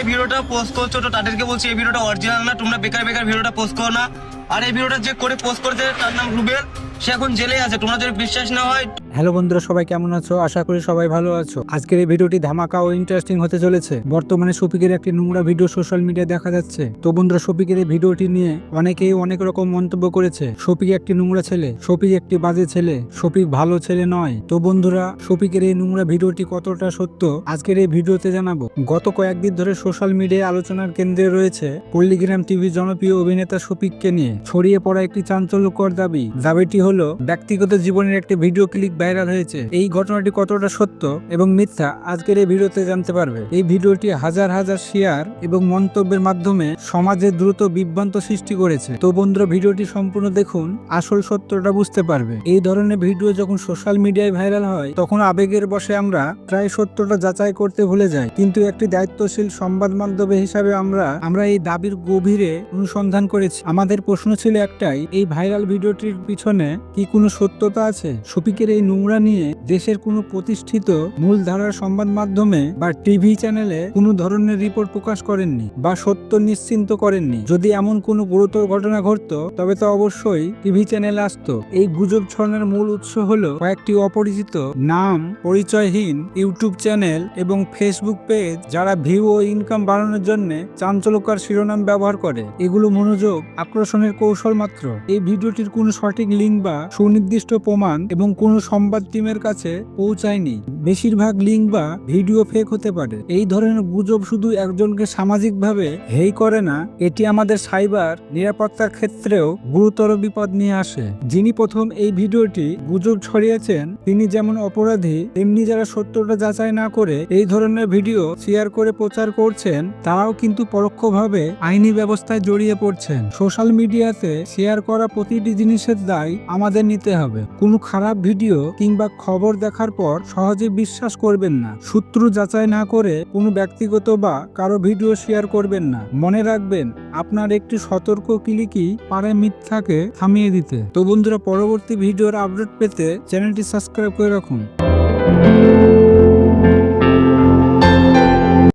এই ভিডিওটা পোস্ট করছ তো তাদেরকে বলছি, এই ভিডিওটা অরিজিনাল না, তোমরা বেকার বেকার ভিডিওটা পোস্ট করো না। আর এই ভিডিওটা যে করে পোস্ট করেছে তার নাম রুবেল, সে এখন জেলে আছে, তোমরা যদি বিশ্বাস না হয় হ্যালো বন্ধুরা, সবাই কেমন আছো? আশা করি সবাই ভালো আছো। আজকের এই ভিডিওটি ধামাকা ও ইন্টারেস্টিং হতে চলেছে। বর্তমানে শফিকের একটি নোংরা ভিডিও সোশ্যাল মিডিয়ায় দেখা যাচ্ছে। তো বন্ধুরা, শফিকের এই ভিডিওটি নিয়ে অনেকেই অনেক রকম মন্তব্য করেছে। শফিক একটি নোংরা ছেলে, শফিক একটি বাজে ছেলে, শফিক ভালো ছেলে নয়। তো বন্ধুরা, শফিকের এই নোংরা ভিডিওটি কতটা সত্য, আজকের এই ভিডিওতে জানাব। গত কয়েকদিন ধরে সোশ্যাল মিডিয়ায় আলোচনার কেন্দ্রে রয়েছে পল্লিগ্রাম টিভির জনপ্রিয় অভিনেতা শফিককে নিয়ে। ছড়িয়ে পড়া একটি চাঞ্চল্যকর দাবি। দাবিটি হলো, ব্যক্তিগত জীবনের একটি ভিডিও ক্লিপ ভাইরাল হয়েছে। এই ঘটনাটি কতটা সত্য এবং মিথ্যা আজকের এই ভিডিওতে জানতে পারবে। এই ভিডিওটি হাজার হাজার শেয়ার এবং মন্তব্যের মাধ্যমে সমাজে দ্রুত বিভ্রান্ত সৃষ্টি করেছে। তো বন্ধুরা, ভিডিওটি সম্পূর্ণ দেখুন, আসল সত্যটা বুঝতে পারবে। এই ধরনের ভিডিও যখন সোশ্যাল মিডিয়ায় ভাইরাল হয়, তখন আবেগের বসে আমরা প্রায় সত্যটা যাচাই করতে ভুলে যাই। কিন্তু একটি দায়িত্বশীল সংবাদ মাধ্যম হিসাবে আমরা আমরা এই দাবির গভীরে অনুসন্ধান করেছি। আমাদের প্রশ্ন ছিল একটাই, এই ভাইরাল ভিডিওটির পিছনে কি কোনো সত্যতা আছে? শফিকের এই নোংরা নিয়ে দেশের কোনো প্রতিষ্ঠিত মূলধারার সংবাদ মাধ্যমে বা টিভি চ্যানেলে কোনো ধরনের রিপোর্ট প্রকাশ করেননি বা সত্য নিশ্চিন্ত করেননি। যদি এমন কোনো গুরুতর ঘটনা ঘটতো, তবে তো অবশ্যই টিভি চ্যানেলে আসতো। এই গুজব ছড়ানোর মূল উৎস হল কয়েকটি অপরিচিত নাম, পরিচয়হীন ইউটিউব চ্যানেল এবং ফেসবুক পেজ, যারা ভিউ ও ইনকাম বাড়ানোর জন্য চাঞ্চল্যকর শিরোনাম ব্যবহার করে। এগুলো মনোযোগ আকর্ষণের কৌশল মাত্র। এই ভিডিওটির কোনো সঠিক লিঙ্ক বা সুনির্দিষ্ট প্রমাণ এবং কোনো সংবাদ টিমের কাছে পৌঁছায়নি। বেশিরভাগ লিঙ্ক বা ভিডিও ফেক হতে পারে। এই ধরনের গুজব শুধু একজনকে সামাজিকভাবে হেই করে না, এটি আমাদের সাইবার নিরাপত্তার ক্ষেত্রেও গুরুতর বিপদ নিয়ে আসে। যিনি প্রথম এই ভিডিওটি গুজব ছড়িয়েছেন, তিনি যেমন অপরাধী, তেমনি যারা সত্যটা যাচাই না করে এই ধরনের ভিডিও শেয়ার করে প্রচার করছেন, তারাও কিন্তু পরোক্ষভাবে আইনি ব্যবস্থায় জড়িয়ে পড়ছেন। সোশ্যাল মিডিয়াতে শেয়ার করা প্রতিটি জিনিসের দায় আমাদের নিতে হবে। কোনো খারাপ ভিডিও কিংবা খবর দেখার পর সহজে বিশ্বাস করবেন না। সূত্র যাচাই না করে কোনো ব্যক্তিগত বা কারও ভিডিও শেয়ার করবেন না। মনে রাখবেন, আপনার একটি সতর্ক ক্লিকই পারে মিথ্যাকে থামিয়ে দিতে। তো বন্ধুরা, পরবর্তী ভিডিওর আপডেট পেতে চ্যানেলটি সাবস্ক্রাইব করে রাখুন।